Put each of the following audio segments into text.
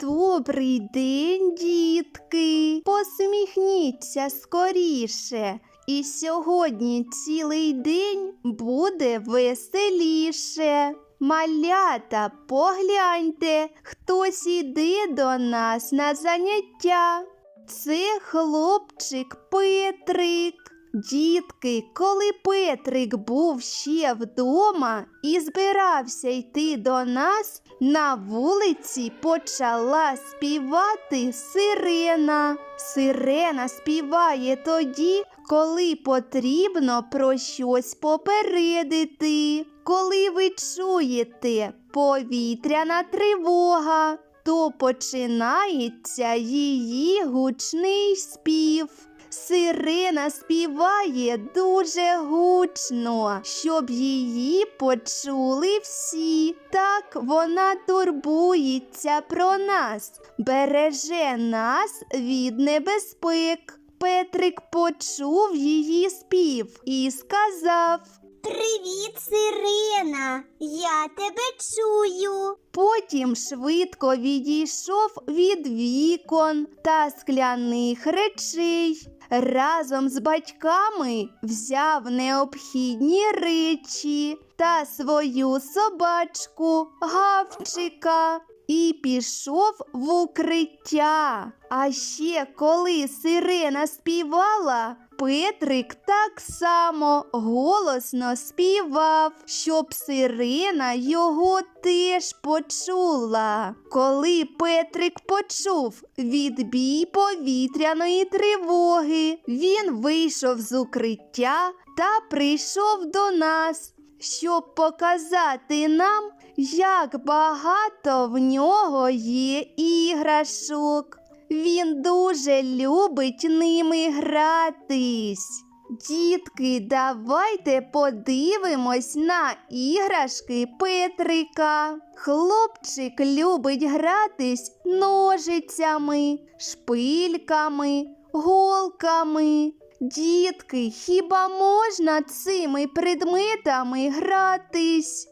Добрий день, дітки. Посміхніться скоріше. І сьогодні цілий день буде веселіше. Малята, погляньте, хтось іде до нас на заняття. Це хлопчик Петрик. Дітки, коли Петрик був ще вдома і збирався йти до нас, на вулиці почала співати сирена. Сирена співає тоді, коли потрібно про щось попередити. Коли ви чуєте повітряна тривога, то починається її гучний спів. Сирена співає дуже гучно, щоб її почули всі. Так вона турбується про нас, береже нас від небезпек. Петрик почув її спів і сказав. Привіт, сирена! Я тебе чую. Потім швидко відійшов від вікон та скляних речей. Разом з батьками взяв необхідні речі та свою собачку гавчика і пішов в укриття. А ще коли сирена співала, Петрик так само голосно співав, щоб сирена його теж почула. Коли Петрик почув відбій повітряної тривоги, він вийшов з укриття та прийшов до нас, щоб показати нам, як багато в нього є іграшок. Він дуже любить ними гратись. Дітки, давайте подивимось на іграшки Петрика. Хлопчик любить гратись ножицями, шпильками, голками. Дітки, хіба можна цими предметами гратись?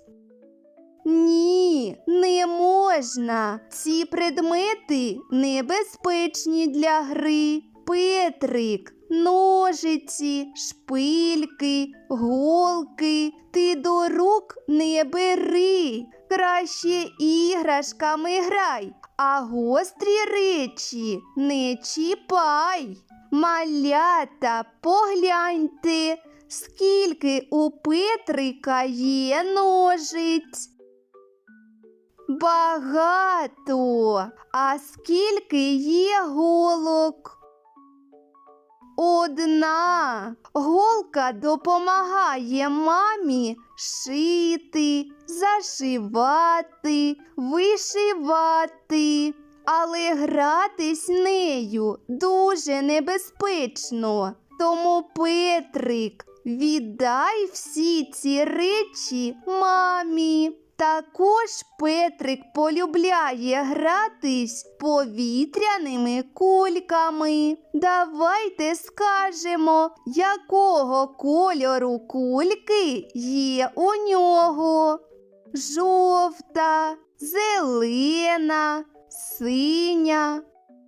Ні, не можна. Ці предмети небезпечні для гри. Петрик, ножиці, шпильки, голки. Ти до рук не бери. Краще іграшками грай, а гострі речі не чіпай. Малята, погляньте, скільки у Петрика є ножиць. Багато. А скільки є голок? Одна голка допомагає мамі шити, зашивати, вишивати, але гратись нею дуже небезпечно. Тому Петрик, віддай всі ці речі мамі. Також Петрик полюбляє гратись повітряними кульками. Давайте скажемо, якого кольору кульки є у нього. Жовта, зелена, синя,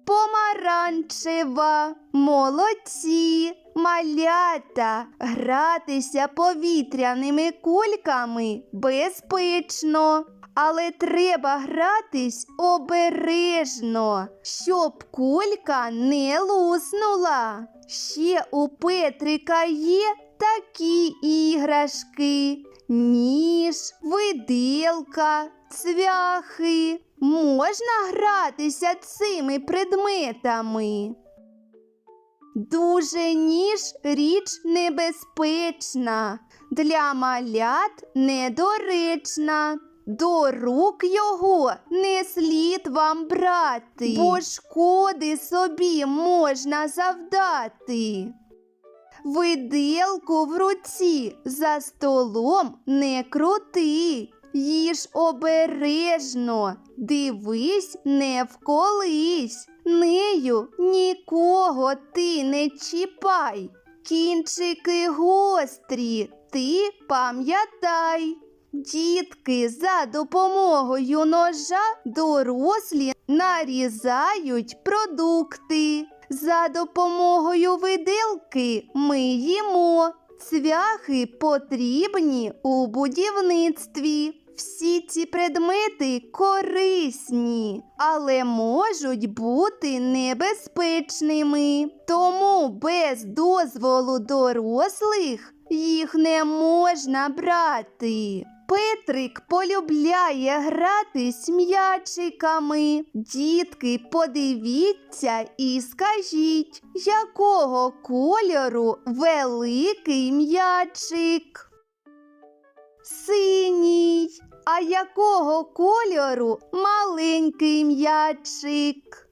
помаранчева, молодці. Малята, гратися повітряними кульками безпечно, але треба гратись обережно, щоб кулька не луснула. Ще у Петрика є такі іграшки: ніж, виделка, цвяхи. Можна гратися цими предметами. Дуже ніж річ небезпечна, для малят недоречна. До рук його не слід вам брати, бо шкоди собі можна завдати. Виделку в руці за столом не крути, їж обережно, дивись, не вколись. Нею нікого ти не чіпай. Кінчики гострі, ти пам'ятай. Дітки за допомогою ножа дорослі нарізають продукти. За допомогою виделки ми їмо. Цвяхи потрібні у будівництві. Всі ці предмети корисні, але можуть бути небезпечними. Тому без дозволу дорослих їх не можна брати. Петрик полюбляє грати з м'ячиками. Дітки, подивіться і скажіть, якого кольору великий м'ячик? Синій. А якого кольору маленький м'ячик?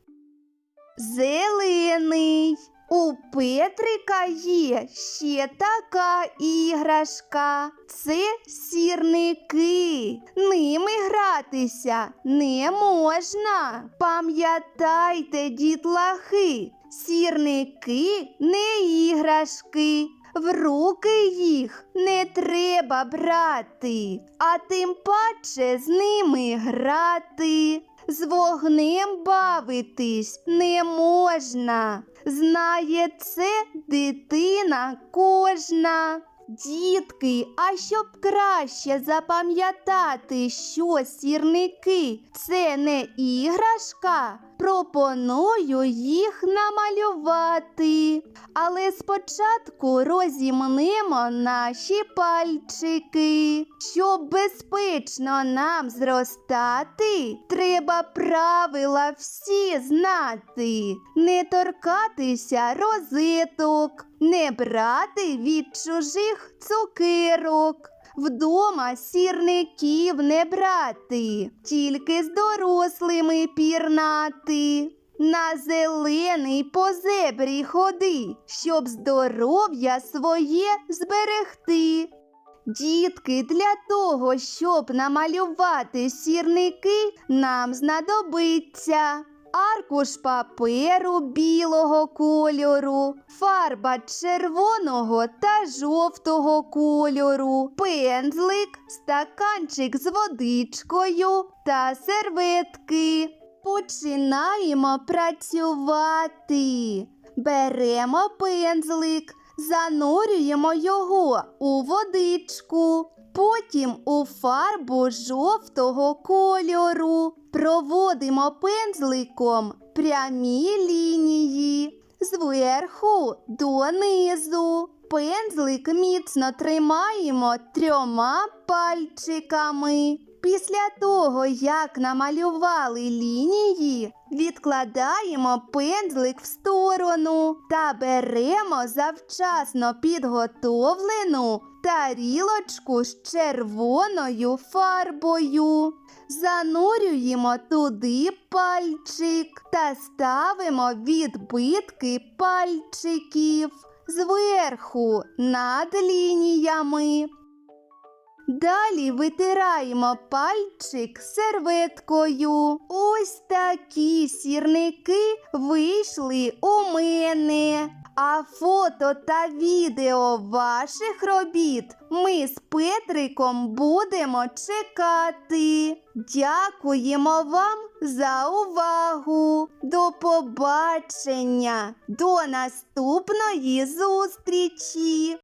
Зелений. У Петрика є ще така іграшка. Це сірники. Ними гратися не можна. Пам'ятайте, дітлахи, сірники не іграшки. В руки їх не треба брати, а тим паче з ними грати. З вогнем бавитись не можна. Знає це дитина кожна. Дітки, а щоб краще запам'ятати, що сірники це не іграшка, пропоную їх намалювати. Але спочатку розімнемо наші пальчики. Щоб безпечно нам зростати, треба правила всі знати, не торкатися розеток, не брати від чужих цукерок. Вдома сірників не брати, тільки з дорослими пірнати. На зелений по зебрі ходи, щоб здоров'я своє зберегти. Дітки, для того, щоб намалювати сірники, нам знадобиться аркуш паперу білого кольору, фарба червоного та жовтого кольору, пензлик, стаканчик з водичкою та серветки. Починаємо працювати. Беремо пензлик, занурюємо його у водичку, потім у фарбу жовтого кольору. Проводимо пензликом прямі лінії зверху донизу. Пензлик міцно тримаємо трьома пальчиками. Після того, як намалювали лінії, відкладаємо пензлик в сторону та беремо завчасно підготовлену тарілочку з червоною фарбою. Занурюємо туди пальчик та ставимо відбитки пальчиків зверху над лініями. Далі витираємо пальчик серветкою. Ось такі сірники вийшли у мене. А фото та відео ваших робіт ми з Петриком будемо чекати. Дякуємо вам за увагу. До побачення, до наступної зустрічі!